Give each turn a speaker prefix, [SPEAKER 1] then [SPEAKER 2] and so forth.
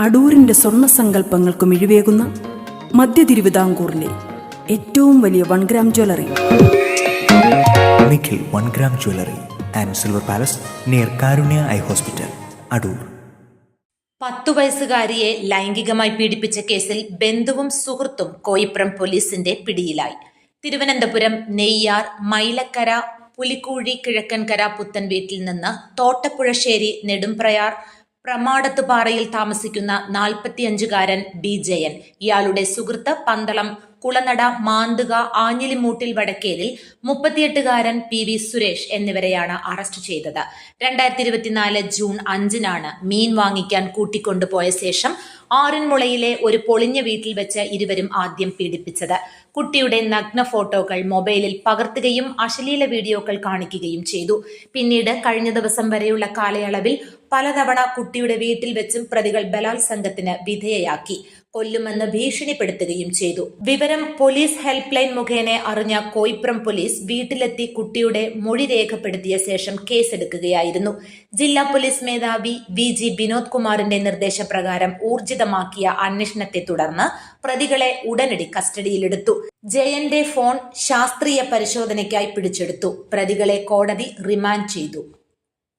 [SPEAKER 1] അടൂരിന്റെ സ്വർണ സങ്കല്പങ്ങൾക്ക് മിഴിവേകുന്ന മധ്യ തിരുവിതാംകൂറിലെ ഏറ്റവും വലിയ one gram jewellery
[SPEAKER 2] Nikhil one gram jewellery and silver palace near Karunya eye hospital Adoor
[SPEAKER 3] പത്തു വയസ്സുകാരിയെ ലൈംഗികമായി പീഡിപ്പിച്ച കേസിൽ ബന്ധുവും സുഹൃത്തും കോയിപ്രം പോലീസിന്റെ പിടിയിലായി. തിരുവനന്തപുരം നെയ്യാർ മൈലക്കര പുലിക്കൂഴി കിഴക്കൻകര പുത്തൻ വീട്ടിൽ നിന്ന് തോട്ടപ്പുഴശ്ശേരി നെടുംപ്രയാർ പ്രമാടത്തുപാറയിൽ താമസിക്കുന്ന നാൽപ്പത്തിയഞ്ചുകാരൻ ഡി ജയൻ. ഇയാളുടെ സുഹൃത്ത് പന്തളം കുളനട മാന്തുക ആഞ്ഞിലിമൂട്ടിൽ വടക്കേലിൽ മുപ്പത്തിയെട്ടുകാരൻ പി വി സുരേഷ് എന്നിവരെയാണ് അറസ്റ്റ് ചെയ്തത്. രണ്ടായിരത്തി ഇരുപത്തിനാല് ജൂൺ അഞ്ചിനാണ് മീൻ വാങ്ങിക്കാൻ കൂട്ടിക്കൊണ്ടുപോയ ശേഷം ആറിൻമുളയിലെ ഒരു പൊളിഞ്ഞ വീട്ടിൽ വെച്ച് ഇരുവരും ആദ്യം പീഡിപ്പിച്ചത്. കുട്ടിയുടെ നഗ്ന ഫോട്ടോകൾ മൊബൈലിൽ പകർത്തുകയും അശ്ലീല വീഡിയോകൾ കാണിക്കുകയും ചെയ്തു. പിന്നീട് കഴിഞ്ഞ ദിവസം വരെയുള്ള കാലയളവിൽ പലതവണ കുട്ടിയുടെ വീട്ടിൽ വെച്ചും പ്രതികൾ ബലാത്സംഗത്തിന് വിധേയയാക്കി. കൊല്ലുമെന്ന് ഭീഷണിപ്പെടുത്തുകയും ചെയ്തു. വിവരം പോലീസ് ഹെൽപ്പ് ലൈൻ മുഖേന അറിഞ്ഞ കോയിപ്രം പോലീസ് വീട്ടിലെത്തി കുട്ടിയുടെ മൊഴി രേഖപ്പെടുത്തിയ ശേഷം കേസെടുക്കുകയായിരുന്നു. ജില്ലാ പോലീസ് മേധാവി വി ജി വിനോദ് കുമാറിന്റെ നിർദ്ദേശപ്രകാരം ഊർജിതമാക്കിയ അന്വേഷണത്തെ തുടർന്ന് പ്രതികളെ ഉടനടി കസ്റ്റഡിയിലെടുത്തു. ജയന്റെ ഫോൺ ശാസ്ത്രീയ പരിശോധനയ്ക്കായി പിടിച്ചെടുത്തു. പ്രതികളെ കോടതി റിമാൻഡ് ചെയ്തു.